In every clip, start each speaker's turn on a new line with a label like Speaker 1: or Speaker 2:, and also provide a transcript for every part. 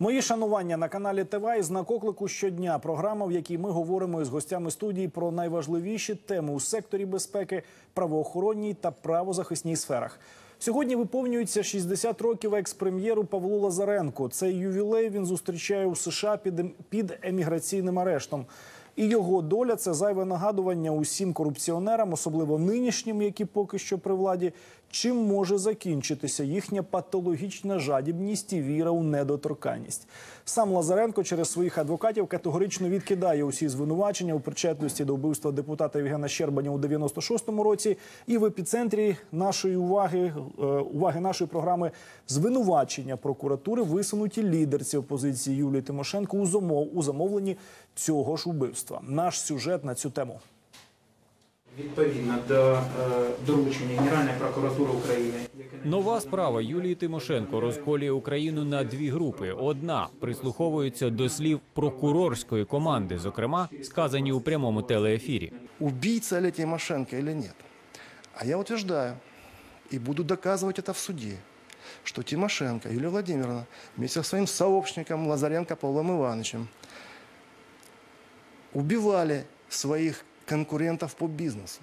Speaker 1: Мої шанування на каналі ТВ і знак оклику щодня. Програма, в якій ми говоримо із гостями студії про найважливіші теми у секторі безпеки, правоохоронній та правозахисній сферах. Сьогодні виповнюється 60 років екс-прем'єру Павлу Лазаренку. Цей ювілей він зустрічає у США під, ем- під еміграційним арештом. І його доля це зайве нагадування усім корупціонерам, особливо нинішнім, які поки що при владі, чим може закінчитися їхня патологічна жадібність і віра у недоторканність. Сам Лазаренко через своїх адвокатів категорично відкидає усі звинувачення у причетності до вбивства депутата Євгена Щербаня у 96-му році. І в епіцентрі нашої уваги е, уваги нашої програми звинувачення прокуратури висунуті лідерці опозиції Юлії Тимошенко у замов у замовленні цього ж убивства. Наш сюжет на цю тему.
Speaker 2: Відповідно до е, доручення Генеральної прокуратури України,
Speaker 3: Нова справа Юлії Тимошенко розколює Україну на дві групи. Одна прислуховується до слів прокурорської команди, зокрема сказані у прямому телеефірі.
Speaker 4: убийца ли Тимошенко или нет. А я утверждаю и буду доказывать это в суде, что Тимошенко Юлия Владимировна вместе со своим сообщником Лазаренко Павлом Ивановичем убивали своих конкурентов по бизнесу.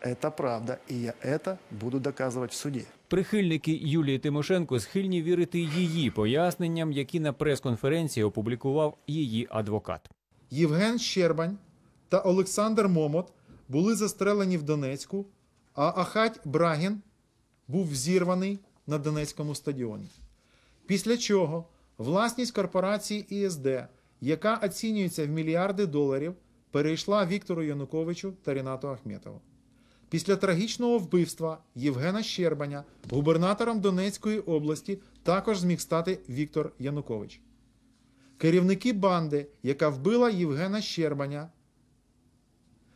Speaker 4: Это правда, и я это буду доказывать в суде.
Speaker 3: Прихильники Юлії Тимошенко схильні вірити її поясненням, які на прес-конференції опублікував її адвокат.
Speaker 5: Євген Щербань та Олександр Момот були застрелені в Донецьку, а Ахать Брагін був взірваний на Донецькому стадіоні. Після чого власність корпорації ІСД, яка оцінюється в мільярди доларів, перейшла Віктору Януковичу та Рінату Ахметову. Після трагічного вбивства Євгена Щербаня губернатором Донецької області також зміг стати Віктор Янукович. Керівники банди, яка вбила Євгена Щербаня,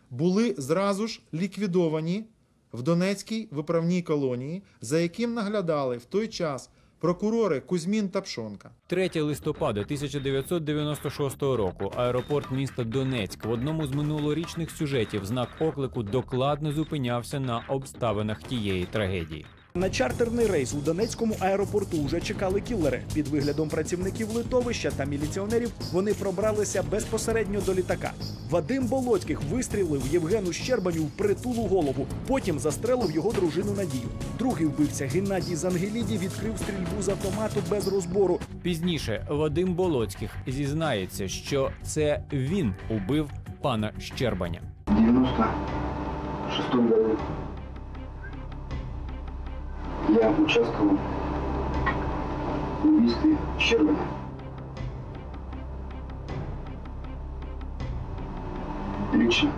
Speaker 5: були зразу ж ліквідовані в Донецькій виправній колонії, за яким наглядали в той час прокурори Кузьмін та Пшонка.
Speaker 3: 3 листопада 1996 року аеропорт міста Донецьк в одному з минулорічних сюжетів знак оклику докладно зупинявся на обставинах тієї трагедії.
Speaker 1: На чартерний рейс у Донецькому аеропорту вже чекали кілери. Під виглядом працівників литовища та міліціонерів вони пробралися безпосередньо до літака. Вадим Болоцьких вистрілив Євгену Щербаню в притулу голову. Потім застрелив його дружину Надію. Другий вбивця Геннадій Зангеліді відкрив стрільбу з автомату без розбору.
Speaker 3: Пізніше Вадим Болоцьких зізнається, що це він убив пана Щербаня.
Speaker 6: В 96 году я участвовал в убийстве Щербина. Лично.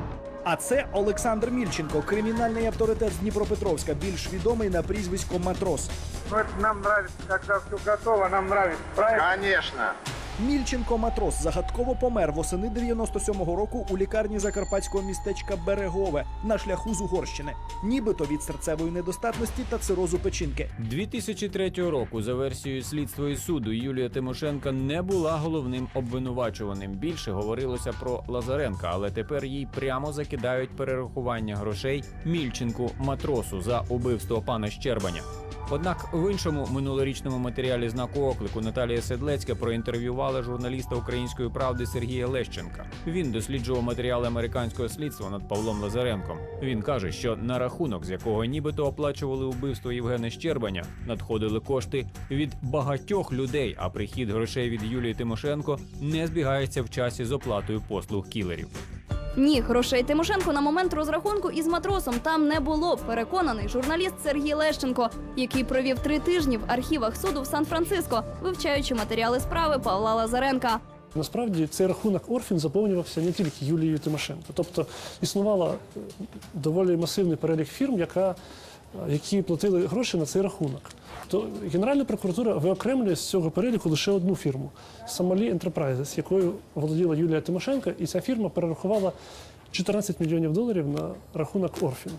Speaker 1: А це Олександр Мільченко, кримінальний авторитет з Дніпропетровська, більш відомий на прізвисько Матрос.
Speaker 7: Ну, это нам нравится, когда все готово, нам нравится. Правильно?
Speaker 6: Конечно.
Speaker 1: Мільченко Матрос загадково помер восени 97-го року у лікарні закарпатського містечка Берегове на шляху з Угорщини, нібито від серцевої недостатності та цирозу печінки.
Speaker 3: 2003 року, за версією слідства і суду, Юлія Тимошенка не була головним обвинувачуваним. Більше говорилося про Лазаренка, але тепер їй прямо закидають перерахування грошей Мільченку матросу за убивство пана Щербаня. Однак в іншому минулорічному матеріалі знаку оклику Наталія Седлецька проінтерв'ювала журналіста української правди Сергія Лещенка. Він досліджував матеріали американського слідства над Павлом Лазаренком. Він каже, що на рахунок, з якого нібито оплачували убивство Євгена Щербаня, надходили кошти від багатьох людей, а прихід грошей від Юлії Тимошенко не збігається в часі з оплатою послуг кілерів.
Speaker 8: Ні, грошей Тимошенко на момент розрахунку із матросом там не було. Переконаний журналіст Сергій Лещенко, який провів три тижні в архівах суду в Сан-Франциско, вивчаючи матеріали справи Павла Лазаренка.
Speaker 9: Насправді цей рахунок Орфін заповнювався не тільки Юлією Тимошенко. Тобто існувала доволі масивний перелік фірм, яка, які платили гроші на цей рахунок. То Генеральна прокуратура виокремлює з цього переліку лише одну фірму Somali Enterprises, якою володіла Юлія Тимошенко, і ця фірма перерахувала 14 мільйонів доларів на рахунок Орфін.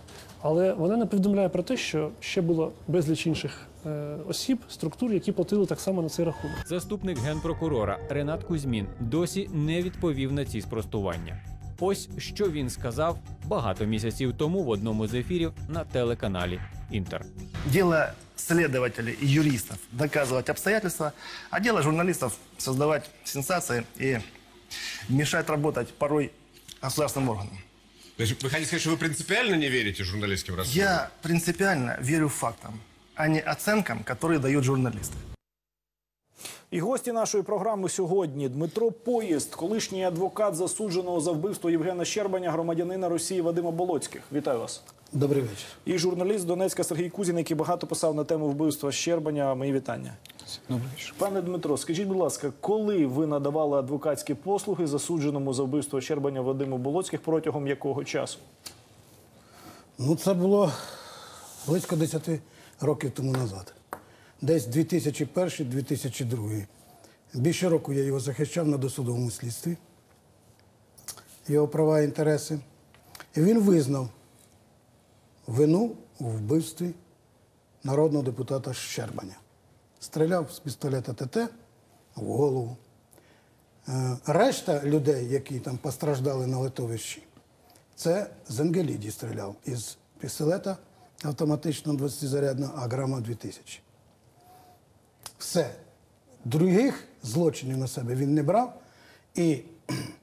Speaker 9: Але вона не повідомляє про те, що ще було безліч інших е, осіб, структур, які платили так само на цей рахунок.
Speaker 3: Заступник генпрокурора Ренат Кузьмін досі не відповів на ці спростування. Ось що він сказав багато місяців тому в одному з ефірів на телеканалі Інтер.
Speaker 4: Дело следователей и юристов доказывать обстоятельства, а дело журналистов создавать сенсации и мешать работать порой государственным органам.
Speaker 10: То есть вы хотите сказать, что вы принципиально не верите журналистским расследованиям?
Speaker 4: Я принципиально верю фактам, а не оценкам, которые дают журналисты.
Speaker 1: І гості нашої програми сьогодні Дмитро Поїзд, колишній адвокат засудженого за вбивство Євгена Щербаня, громадянина Росії Вадима Болоцьких. Вітаю вас.
Speaker 11: Добрий вечір.
Speaker 1: І журналіст Донецька Сергій Кузін, який багато писав на тему вбивства Щербаня. Мої вітання.
Speaker 11: Добрий вечір.
Speaker 1: Пане Дмитро, скажіть, будь ласка, коли ви надавали адвокатські послуги засудженому за вбивство Щербаня Вадиму Болоцьких протягом якого часу?
Speaker 11: Ну, це було близько 10 років тому назад. Десь 2001-2002. Більше року я його захищав на досудовому слідстві, його права і інтереси. І він визнав вину у вбивстві народного депутата Щербаня. Стріляв з пістолета ТТ в голову. Е, Решта людей, які там постраждали на литовищі, це Зенгеліді стріляв із пістолета автоматично 20-зарядного Аграма 2000. Все. Других злочинів на себе він не брав. І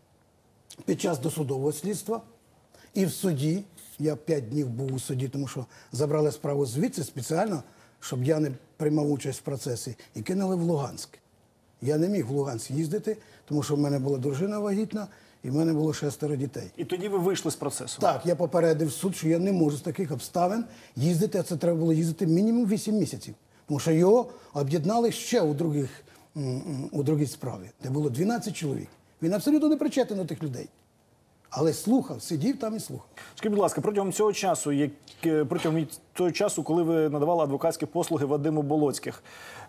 Speaker 11: під час досудового слідства, і в суді, я п'ять днів був у суді, тому що забрали справу звідси спеціально, щоб я не приймав участь в процесі, і кинули в Луганськ. Я не міг в Луганськ їздити, тому що в мене була дружина вагітна, і в мене було шестеро дітей.
Speaker 1: І тоді ви вийшли з процесу.
Speaker 11: Так, я попередив суд, що я не можу з таких обставин їздити, а це треба було їздити мінімум 8 місяців. Тому що його об'єднали ще у, других, у другій справі, де було 12 чоловік. Він абсолютно не причетен до тих людей. Але слухав, сидів там і слухав.
Speaker 1: Скажіть, будь ласка, протягом цього часу, як е, протягом того часу, коли ви надавали адвокатські послуги Вадиму Болоцьких,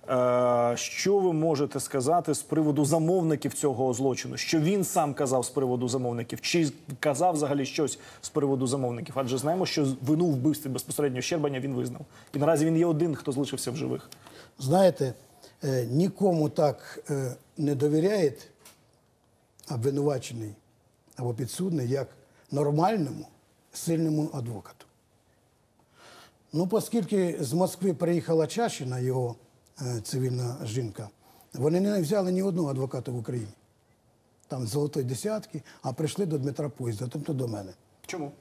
Speaker 1: е, що ви можете сказати з приводу замовників цього злочину? Що він сам казав з приводу замовників? Чи казав взагалі щось з приводу замовників? Адже знаємо, що вину вбивстві безпосередньо Щербаня він визнав. І наразі він є один, хто залишився в живих.
Speaker 11: Знаєте, е, нікому так е, не довіряє обвинувачений або підсудний, як нормальному, сильному адвокату. Ну, оскільки з Москви приїхала Чащина, його е, цивільна жінка, вони не взяли ні одного адвоката в Україні. Там з золотої десятки, а прийшли до Дмитра Поїзда, тобто до мене.
Speaker 1: Чому?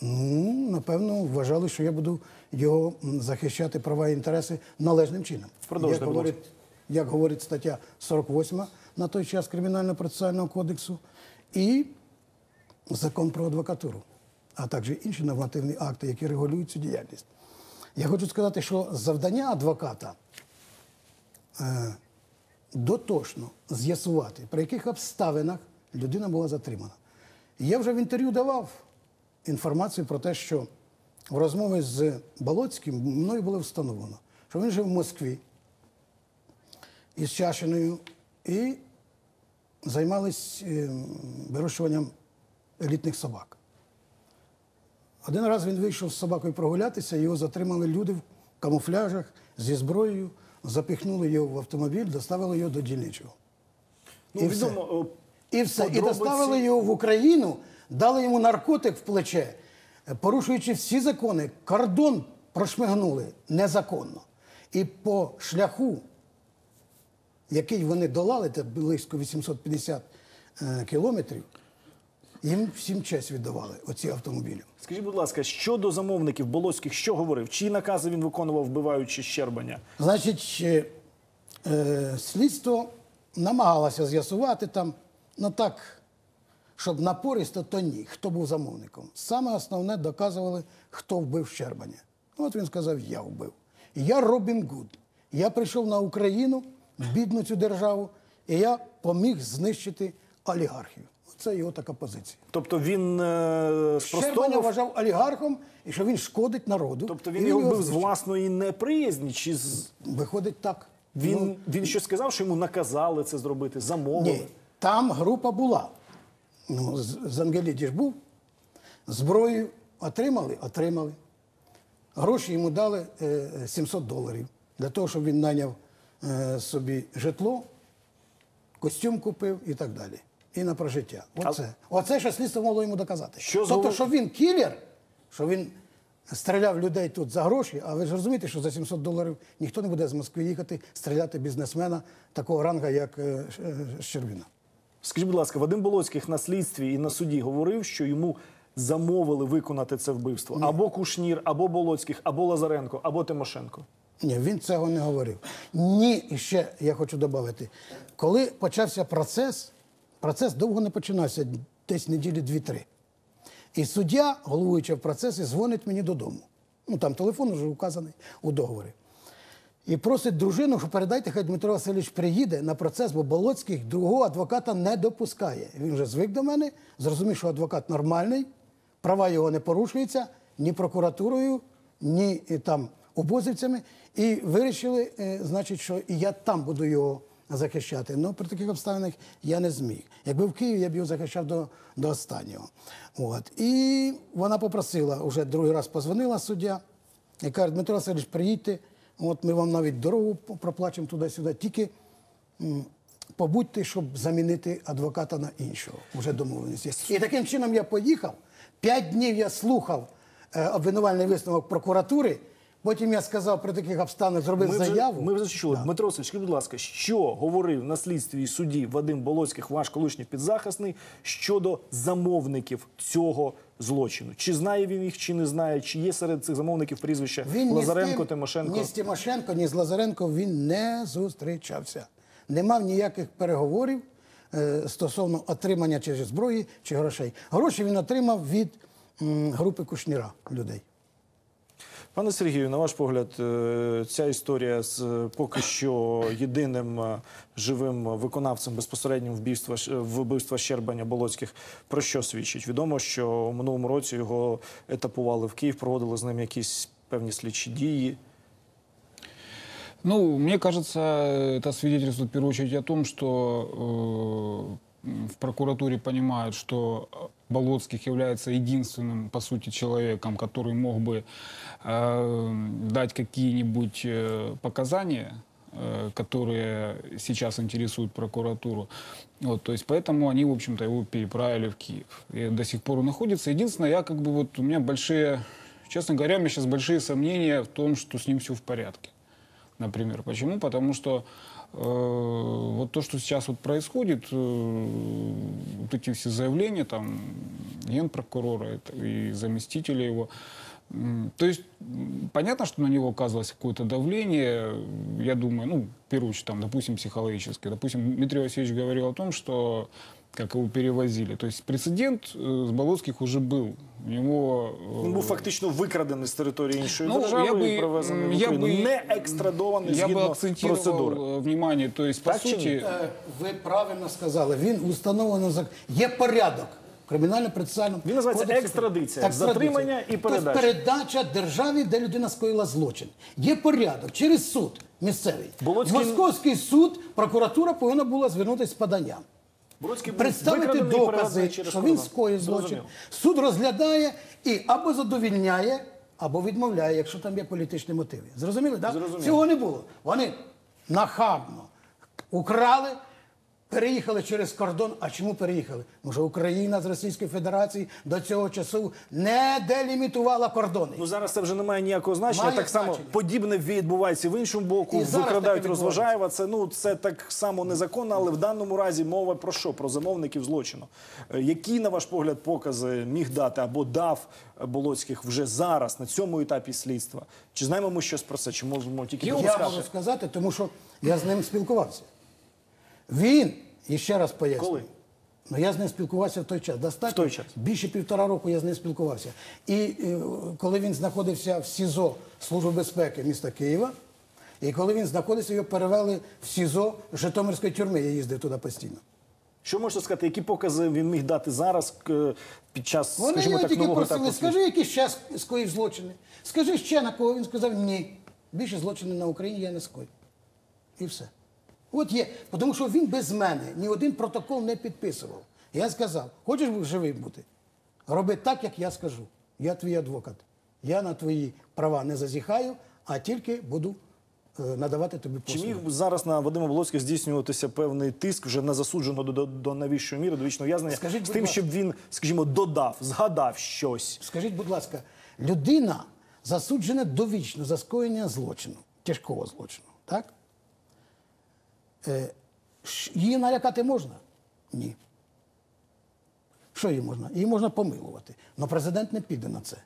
Speaker 11: Ну, напевно, вважали, що я буду його захищати права і інтереси належним чином.
Speaker 1: Продовжуйте,
Speaker 11: як говорить, як говорить стаття 48 на той час Кримінально-процесуального кодексу, і закон про адвокатуру, а також інші нормативні акти, які регулюють цю діяльність. Я хочу сказати, що завдання адвоката е, дотошно з'ясувати, при яких обставинах людина була затримана. Я вже в інтерв'ю давав інформацію про те, що в розмові з Болоцьким мною було встановлено, що він жив в Москві із Чашиною і займались е, вирощуванням елітних собак. Один раз він вийшов з собакою прогулятися, його затримали люди в камуфляжах зі зброєю, запихнули його в автомобіль, доставили його до дільничого.
Speaker 1: Ну,
Speaker 11: І
Speaker 1: відомо,
Speaker 11: І все. І доставили його в Україну, дали йому наркотик в плече, е, порушуючи всі закони, кордон прошмигнули незаконно. І по шляху, який вони долали, це близько 850 е, кілометрів, їм всім честь віддавали оці автомобілі.
Speaker 1: Скажіть, будь ласка, щодо замовників Болоцьких, що говорив? Чиї накази він виконував, вбиваючи Щербаня?
Speaker 11: Значить, е, е, слідство намагалося з'ясувати там, ну так, щоб напористо, то ні, хто був замовником. Саме основне доказували, хто вбив Щербаня. Ну, От він сказав, я вбив. Я Робін Гуд. Я прийшов на Україну, бідну цю державу, і я поміг знищити олігархів. Це його така позиція.
Speaker 1: Тобто він е,
Speaker 11: Щербаня
Speaker 1: спростовував,
Speaker 11: вважав олігархом і що він шкодить народу.
Speaker 1: тобто
Speaker 11: І
Speaker 1: він його вбив з власної неприязні, чи з
Speaker 11: Виходить так.
Speaker 1: він,
Speaker 11: Ну,
Speaker 1: він щось сказав, що йому наказали це зробити, замовили.
Speaker 11: Ні, там група була. Ну, з з Ангеліді ж був. Зброю отримали, отримали. Гроші йому дали е, 700 доларів для того, щоб він наняв е, собі житло, костюм купив і так далі. І на прожиття. Оце. Оце що слідство могло йому доказати.
Speaker 1: Що
Speaker 11: тобто,
Speaker 1: голов-
Speaker 11: що він кілер, що він стріляв людей тут за гроші, а ви ж розумієте, що за 700 доларів ніхто не буде з Москви їхати стріляти бізнесмена такого ранга, як е, е, Щербина.
Speaker 1: Скажіть, будь ласка, Вадим Болоцьких на слідстві і на суді говорив, що йому замовили виконати це вбивство або Кушнір, або Болоцьких, або Лазаренко, або Тимошенко.
Speaker 11: Ні, він цього не говорив. Ні, і ще я хочу додати. Коли почався процес, процес довго не починався, десь неділі дві-три. І суддя, головуючи в процесі, дзвонить мені додому. Ну там телефон вже указаний у договорі. І просить дружину, що передайте, хай Дмитро Васильович приїде на процес, бо Болоцький другого адвоката не допускає. Він вже звик до мене, зрозумів, що адвокат нормальний, права його не порушуються ні прокуратурою, ні е, там обозівцями. І вирішили, е, значить, що і я там буду його захищати. Ну, при таких обставинах я не зміг. Якби в Києві я б його захищав до, до останнього. От. І вона попросила, вже другий раз позвонила суддя, і каже, Дмитро Васильович, приїдьте, от ми вам навіть дорогу проплачемо туди-сюди. Тільки побудьте, щоб замінити адвоката на іншого. Вже домовленість. І таким чином я поїхав. П'ять днів я слухав е, обвинувальний висновок прокуратури. Потім я сказав при таких обставинах, зробив
Speaker 1: Ми вже,
Speaker 11: заяву.
Speaker 1: ми вже чули. Дмитро Васильович, будь ласка, що говорив на слідстві і суді Вадим Болоцьких, ваш колишній підзахисний, щодо замовників цього злочину? Чи знає він їх, чи не знає? Чи є серед цих замовників прізвища
Speaker 11: Він ні
Speaker 1: Лазаренко,
Speaker 11: тим-
Speaker 1: Тимошенко?
Speaker 11: Ні з Тимошенко, ні з Лазаренко він не зустрічався. Не мав ніяких переговорів е, стосовно отримання чи зброї, чи грошей. Гроші він отримав від м, групи Кушніра людей.
Speaker 1: Пане Сергію, на ваш погляд, е, ця історія з е, поки що єдиним е, живим виконавцем безпосередньо вбивства вбивства Щербаня Болоцьких про що свідчить? Відомо, що у минулому році його етапували в Київ, проводили з ним якісь певні слідчі дії.
Speaker 12: Ну, мне кажется, это свидетельствует в первую очередь о том, что э, в прокуратуре понимают, что Болоцких является единственным, по сути, человеком, который мог бы э, дать какие-нибудь э, показания, э, которые сейчас интересуют прокуратуру. Вот, то есть поэтому они, в общем-то, его переправили в Киев. И до сих пор он находится. Единственное, я как бы вот, у меня большие, честно говоря, у меня сейчас большие сомнения в том, что с ним все в порядке например. Почему? Потому что э, вот то, что сейчас вот происходит, э, вот эти все заявления там генпрокурора и заместителя его, то есть понятно, что на него оказывалось какое-то давление, я думаю, ну, в первую очередь, там, допустим, психологическое. Допустим, Дмитрий Васильевич говорил о том, что как его перевозили. То есть прецедент э, с Болоцких уже был. У него... э,
Speaker 1: Він був фактично викрадений з території іншої
Speaker 12: Ну,
Speaker 1: держави
Speaker 12: я би-
Speaker 1: і привезений в
Speaker 12: я
Speaker 1: Україну,
Speaker 12: би-
Speaker 1: не екстрадований
Speaker 12: Я бы
Speaker 1: згідно
Speaker 12: акцентировал
Speaker 1: процедури.
Speaker 12: э, внимание, то есть, по
Speaker 1: Так чи
Speaker 12: сути...
Speaker 1: ні?
Speaker 11: Е, Ви правильно сказали, він установлено зак... Є порядок. Кримінально-процесуальному
Speaker 1: Він називається
Speaker 11: кодексі.
Speaker 1: екстрадиція. Затримання і
Speaker 11: Тобто
Speaker 1: передача.
Speaker 11: передача державі, де людина скоїла злочин. Є порядок через суд місцевий.
Speaker 1: Болоцький-
Speaker 11: Московський суд, прокуратура повинна була звернутися з поданням.
Speaker 1: Бродський був
Speaker 11: Представити
Speaker 1: викрадений і
Speaker 11: докази,
Speaker 1: переданий через
Speaker 11: що
Speaker 1: кордон.
Speaker 11: він скоїв злочин. Суд розглядає і або задовільняє, або відмовляє, якщо там є політичні мотиви. Зрозуміли, так?
Speaker 1: Зрозуміло.
Speaker 11: Цього не було. Вони нахабно украли, переїхали через кордон. А чому переїхали? Може, Україна з Російської Федерації до цього часу не делімітувала кордони.
Speaker 1: Ну зараз це вже не має ніякого значення.
Speaker 11: Має
Speaker 1: так само
Speaker 11: значення.
Speaker 1: подібне відбувається в іншому боку.
Speaker 11: І
Speaker 1: Викрадають розважаєва. Це ну це так само незаконно, але в даному разі мова про що? Про замовників злочину. Е, Які, на ваш погляд, покази міг дати або дав Болоцьких вже зараз на цьому етапі слідства? Чи знаємо ми щось про це? Чи можемо тільки
Speaker 11: Я можу сказати, тому що я з ним спілкувався. Він, і ще раз поясню.
Speaker 1: Коли?
Speaker 11: Ну, я з ним спілкувався в той час. Достатньо.
Speaker 1: В той час.
Speaker 11: Більше півтора року я з ним спілкувався. І е, коли він знаходився в СІЗО Служби безпеки міста Києва, і коли він знаходився, його перевели в СІЗО Житомирської тюрми. Я їздив туди постійно.
Speaker 1: Що можете сказати? Які покази він міг дати зараз під час,
Speaker 11: Вони
Speaker 1: скажімо
Speaker 11: його
Speaker 1: так, нового
Speaker 11: просили,
Speaker 1: етапу
Speaker 11: скажи, які ще ск- скоїв злочини. Скажи ще на кого. Він сказав ні. Більше злочинів на Україні я не скоїв. І все. От є. Тому що він без мене ні один протокол не підписував. Я сказав, хочеш живий бути? Роби так, як я скажу. Я твій адвокат. Я на твої права не зазіхаю, а тільки буду е, надавати тобі
Speaker 1: Чи міг зараз на Вадима Волоцького здійснюватися певний тиск вже на засудженого до, до, до навіщої міри, до вічного в'язнення, з тим,
Speaker 11: ласка.
Speaker 1: щоб він, скажімо, додав, згадав щось?
Speaker 11: Скажіть, будь ласка, людина, засуджена довічно за скоєння злочину, тяжкого злочину. Так? Е, її налякати можна? Ні. Що її можна? Її можна помилувати. Але президент не піде на це.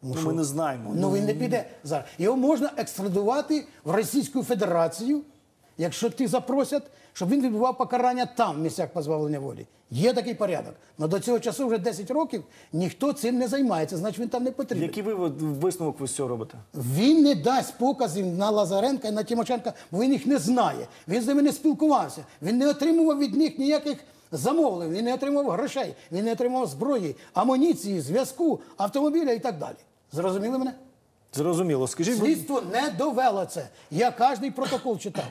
Speaker 11: Тому
Speaker 1: Ну,
Speaker 11: що-
Speaker 1: ми не знаємо.
Speaker 11: Ну він не піде зараз. Його можна екстрадувати в Російську Федерацію, якщо ті запросять, щоб він відбував покарання там, в місцях позбавлення волі. Є такий порядок. Але до цього часу вже 10 років ніхто цим не займається, значить він там не потрібен.
Speaker 1: Який ви висновок ви з цього робите?
Speaker 11: Він не дасть показів на Лазаренка і на Тимошенка, бо він їх не знає. Він з ними не спілкувався. Він не отримував від них ніяких замовлень, він не отримував грошей, він не отримував зброї, амуніції, зв'язку, автомобіля і так далі. Зрозуміли мене?
Speaker 1: Зрозуміло. Скажіть,
Speaker 11: Слідство не довело це. Я кожний протокол читав.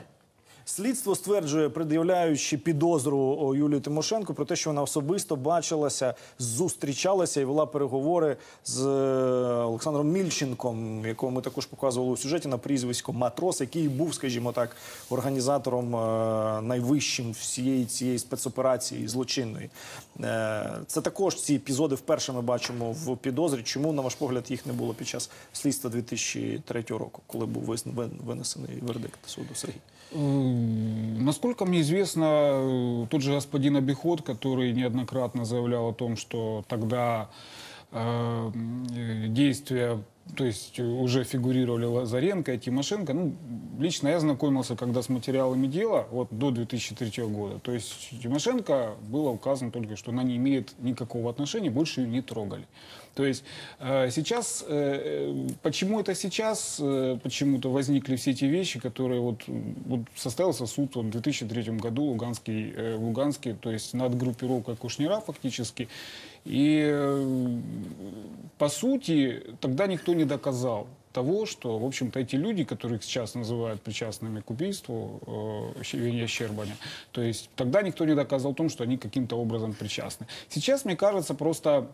Speaker 1: Слідство стверджує, пред'являючи підозру Юлії Тимошенко про те, що вона особисто бачилася, зустрічалася і вела переговори з е, Олександром Мільченком, якого ми також показували у сюжеті на прізвисько Матрос, який був, скажімо так, організатором е, найвищим всієї цієї спецоперації злочинної. Е, Це також ці епізоди вперше ми бачимо в підозрі. Чому, на ваш погляд, їх не було під час слідства 2003 року, коли був винесений вердикт суду Сергій?
Speaker 12: Насколько мне известно, э, тот же господин Обиход, который неоднократно заявлял о том, что тогда э, действия, то есть уже фигурировали Лазаренко и Тимошенко. Ну, лично я знакомился, когда с материалами дела, вот до 2003 года. То есть Тимошенко было указано только, что она не имеет никакого отношения, больше ее не трогали. То есть э, сейчас, э, э, почему это сейчас, почему-то возникли все эти вещи, которые вот, вот состоялся суд в 2003 году Луганский, в Луганске, то есть над группировкой Кушнира фактически. И по сути тогда никто не доказал того, что, в общем-то, эти люди, которых сейчас называют причастными к убийству э, Евгения Щербаня, то есть тогда никто не доказал о том, что они каким-то образом причастны. Сейчас, мне кажется, просто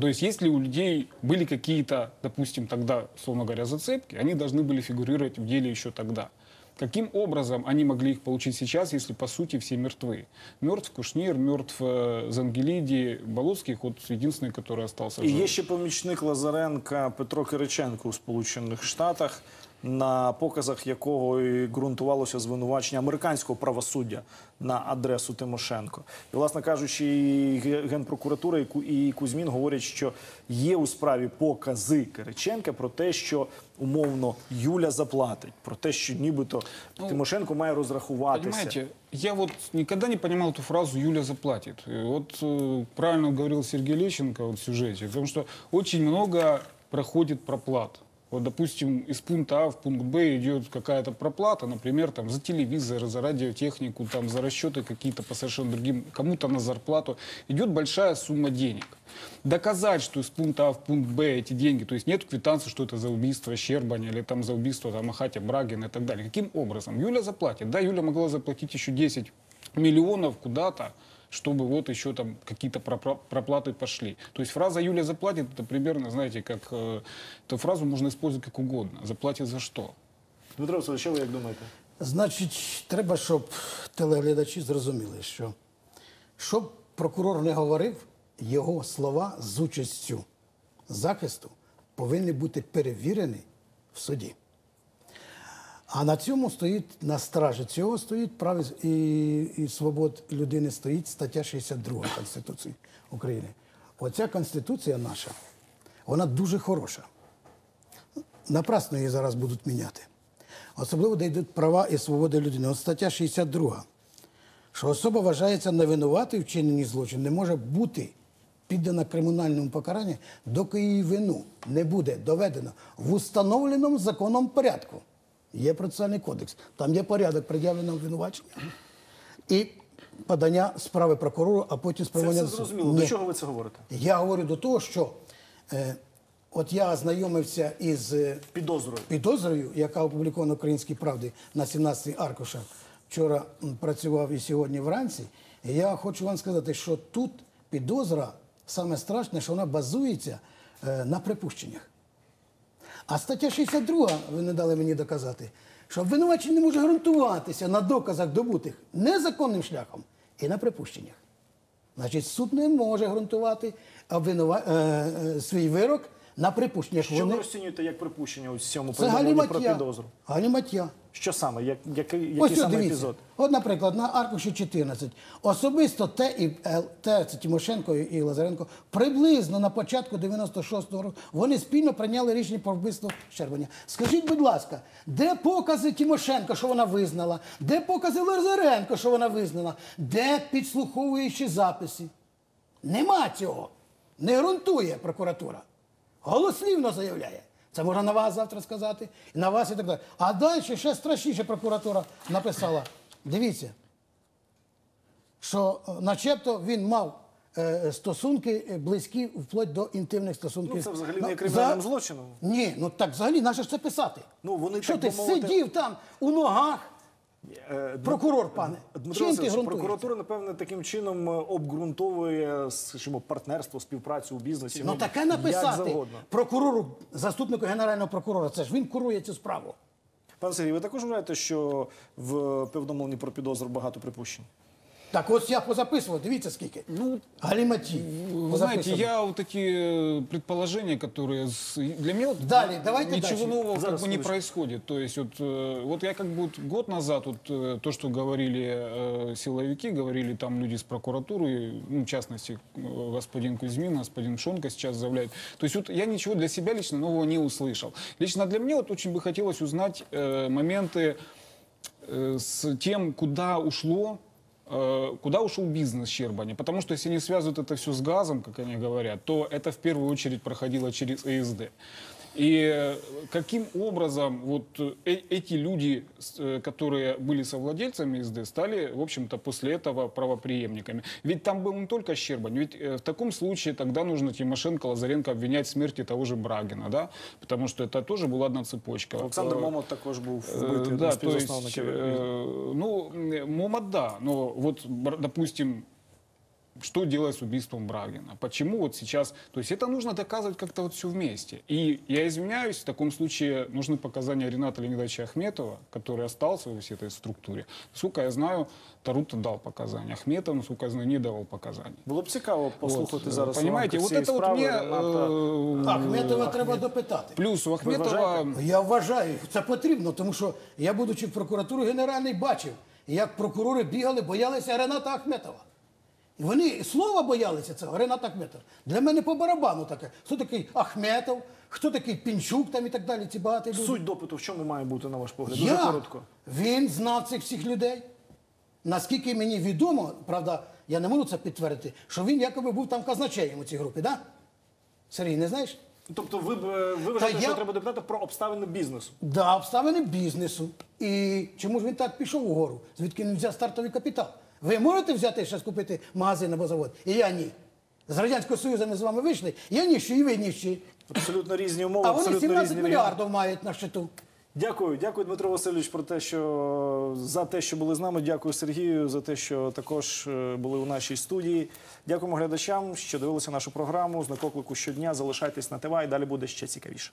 Speaker 12: то есть, если у людей были какие-то, допустим, тогда, условно говоря, зацепки, они должны были фигурировать в деле еще тогда. Каким образом они могли их получить сейчас, если, по сути, все мертвы? Мертв Кушнир, мертв э, Зангелиди, Болоцких, вот единственный, который остался
Speaker 1: І
Speaker 12: жив.
Speaker 1: є ще помічник Лазаренка Петро Кириченко у Сполучених Штатах, На показах якого і ґрунтувалося звинувачення американського правосуддя на адресу Тимошенко. І, власне кажучи, і Генпрокуратура і Ку- і Кузьмін говорять, що є у справі покази Кириченка про те, що умовно Юля заплатить, про те, що нібито Тимошенко має розрахуватися.
Speaker 12: Понимаете, я вот никогда не понимал эту фразу «Юля заплатит». Вот э, правильно говорил Сергей Лещенко вот в сюжете, потому что очень много проходит проплат. Вот, допустим, из пункта А в пункт Б идет какая-то проплата, например, там, за телевизор, за радиотехнику, там, за расчеты какие-то по совершенно другим, кому-то на зарплату. Идет большая сумма денег. Доказать, что из пункта А в пункт Б эти деньги, то есть нет квитанции, что это за убийство Щербаня или там за убийство там, Ахатя Брагина и так далее. Каким образом? Юля заплатит. Да, Юля могла заплатить еще 10 миллионов куда-то, чтобы вот еще там какие-то пропра- проплаты пошли. То есть фраза «Юля заплатит» это примерно, знаете, как... э, эту фразу можно использовать как угодно. Заплатит за что?
Speaker 1: Дмитро Васильович, що ви як думаєте?
Speaker 11: Значить, треба, щоб телеглядачі зрозуміли, що щоб прокурор не говорив, його слова з участю захисту повинні бути перевірені в суді. А на цьому стоїть, на стражі цього стоїть прав і, і свобод людини стоїть стаття 62 Конституції України. Оця Конституція наша, вона дуже хороша. Напрасно її зараз будуть міняти. Особливо де йдуть права і свободи людини. От стаття 62, що особа вважається невинуватою вчиненні злочину, не може бути піддана кримінальному покаранню, доки її вину не буде доведено в установленому законом порядку. Є процесуальний кодекс, там є порядок пред'явленого обвинувачення і подання справи прокурору, а потім
Speaker 1: Це
Speaker 11: спрямування
Speaker 1: все зрозуміло.
Speaker 11: Ні.
Speaker 1: До чого ви це говорите?
Speaker 11: Я говорю до того, що е, от я ознайомився із е,
Speaker 1: Підозрою.
Speaker 11: підозрою, яка опублікована в Українській правді на 17 й аркушах. Вчора працював і сьогодні вранці. І я хочу вам сказати, що тут підозра саме страшне, що вона базується е, на припущеннях. А стаття 62, ви не дали мені доказати, що обвинувачення не може ґрунтуватися на доказах добутих незаконним шляхом і на припущеннях. Значить, суд не може ґрунтувати обвинува... е, е, свій вирок на припущення, що
Speaker 1: Що ви
Speaker 11: вони
Speaker 1: розцінюєте як припущення у цьому повідомленні про підозру?
Speaker 11: Галіматя.
Speaker 1: Що саме? Як, який який
Speaker 11: Ось
Speaker 1: саме
Speaker 11: дивіться.
Speaker 1: епізод?
Speaker 11: От, наприклад, на аркуші 14. Особисто Т і Л, Т, це Тимошенко і Лазаренко, приблизно на початку 96-го року вони спільно прийняли рішення про вбивство Щербаня. Скажіть, будь ласка, де покази Тимошенко, що вона визнала? Де покази Лазаренко, що вона визнала? Де підслуховуючі записи? Нема цього. Не ґрунтує прокуратура. Голослівно заявляє. Це можна на вас завтра сказати, і на вас і так далі. А далі ще страшніше прокуратура написала. Дивіться, що е, начебто він мав е, стосунки е, близькі вплоть до інтимних стосунків.
Speaker 1: Ну, це взагалі не кримінальним
Speaker 11: за-
Speaker 1: злочином.
Speaker 11: Ні, ну так взагалі наше ж це писати.
Speaker 1: Ну, вони,
Speaker 11: що
Speaker 1: так
Speaker 11: ти
Speaker 1: мовити-
Speaker 11: сидів там у ногах?
Speaker 1: Е,
Speaker 11: Прокурор, пане.
Speaker 1: Дмитро
Speaker 11: Чим ти
Speaker 1: прокуратура, напевне, таким чином е, обґрунтовує скажімо, партнерство, співпрацю у бізнесі.
Speaker 11: Ну таке написати прокурору, заступнику генерального прокурора. Це ж він курує цю справу.
Speaker 1: Пане Сергій, ви також вважаєте, що в повідомленні про підозру багато припущень?
Speaker 11: Так ось я позаписував, дивіться скільки. Ну, Галіматі.
Speaker 12: Вы знаете, я вот эти э, предположения, которые с- для меня вот
Speaker 11: Далее, давайте
Speaker 12: ничего
Speaker 11: дальше.
Speaker 12: нового как
Speaker 1: Зараз,
Speaker 12: бы не
Speaker 1: секундочку.
Speaker 12: происходит. То есть вот, э, вот я как бы вот год назад вот э, то, что говорили э, силовики, говорили там люди с прокуратуры, ну, в частности э, господин Кузьмин, господин Шонко сейчас заявляет. То есть вот я ничего для себя лично нового не услышал. Лично для меня вот очень бы хотелось узнать э, моменты э, с тем, куда ушло э, куда ушел бизнес Щербани. Потому что если они связывают это все с газом, как они говорят, то это в первую очередь проходило через ЭСД. И э, каким образом вот э, эти люди, э, которые были совладельцами СД, стали, в общем-то, после этого правоприемниками? Ведь там был не только Щербань, ведь э, в таком случае тогда нужно Тимошенко, Лазаренко обвинять в смерти того же Брагина, да? Потому что это тоже была одна цепочка.
Speaker 1: Олександр
Speaker 12: Э,
Speaker 1: Момот також
Speaker 12: Э,
Speaker 1: вбитий одним
Speaker 12: Да, то есть, э, ну, Момот, да, но вот, допустим, что делать с убийством Брагина? Почему вот сейчас? То есть это нужно доказывать как-то вот все вместе. И я извиняюсь, в таком случае нужны показания Рената Леонидовича Ахметова, который остался во всей этой структуре. Насколько я знаю, Тарута дал показания. Ахметов, насколько я знаю, не давал показаний.
Speaker 1: Було б цікаво послухати
Speaker 12: Вот,
Speaker 1: зараз.
Speaker 12: Понимаете,
Speaker 1: уламки
Speaker 12: вот
Speaker 1: цієї
Speaker 12: это вот
Speaker 1: справи
Speaker 12: мне...
Speaker 1: Рената.
Speaker 12: э,
Speaker 11: Ахметова треба допитати.
Speaker 12: Плюс у Ахметова...
Speaker 11: Я вважаю, це потрібно, тому що я, будучи в прокуратурі генеральній, бачив, як прокурори бігали, боялися Рената Ахметова. І Вони слова боялися цього, Ренат Ахметов. Для мене по барабану таке. Хто такий Ахметов, хто такий Пінчук там і так далі. Ці багаті люди.
Speaker 1: Суть допиту в чому має бути, на ваш погляд? Дуже
Speaker 11: Я?
Speaker 1: коротко.
Speaker 11: Він знав цих всіх людей. Наскільки мені відомо, правда, я не можу це підтвердити, що він якоби був там казначеєм у цій групі, так? Да? Сергій, не знаєш?
Speaker 1: Тобто ви, е, ви вважаєте, що
Speaker 11: я-
Speaker 1: треба допитати про обставини бізнесу?
Speaker 11: Да, обставини бізнесу. І чому ж він так пішов угору? Звідки він взяв стартовий капітал? Ви можете взяти зараз купити магазин або завод? І я ні. З Радянського Союзу ми з вами вийшли, я ніщі, і ви ніщі.
Speaker 1: Абсолютно різні умови,
Speaker 11: А вони 17 мільярдів мають на щиту.
Speaker 1: Дякую, дякую, Дмитро Васильович, про те, що за те, що були з нами. Дякую Сергію за те, що також е, були у нашій студії. Дякуємо глядачам, що дивилися нашу програму. Знак оклику щодня. Залишайтесь на ТВ і далі буде ще цікавіше.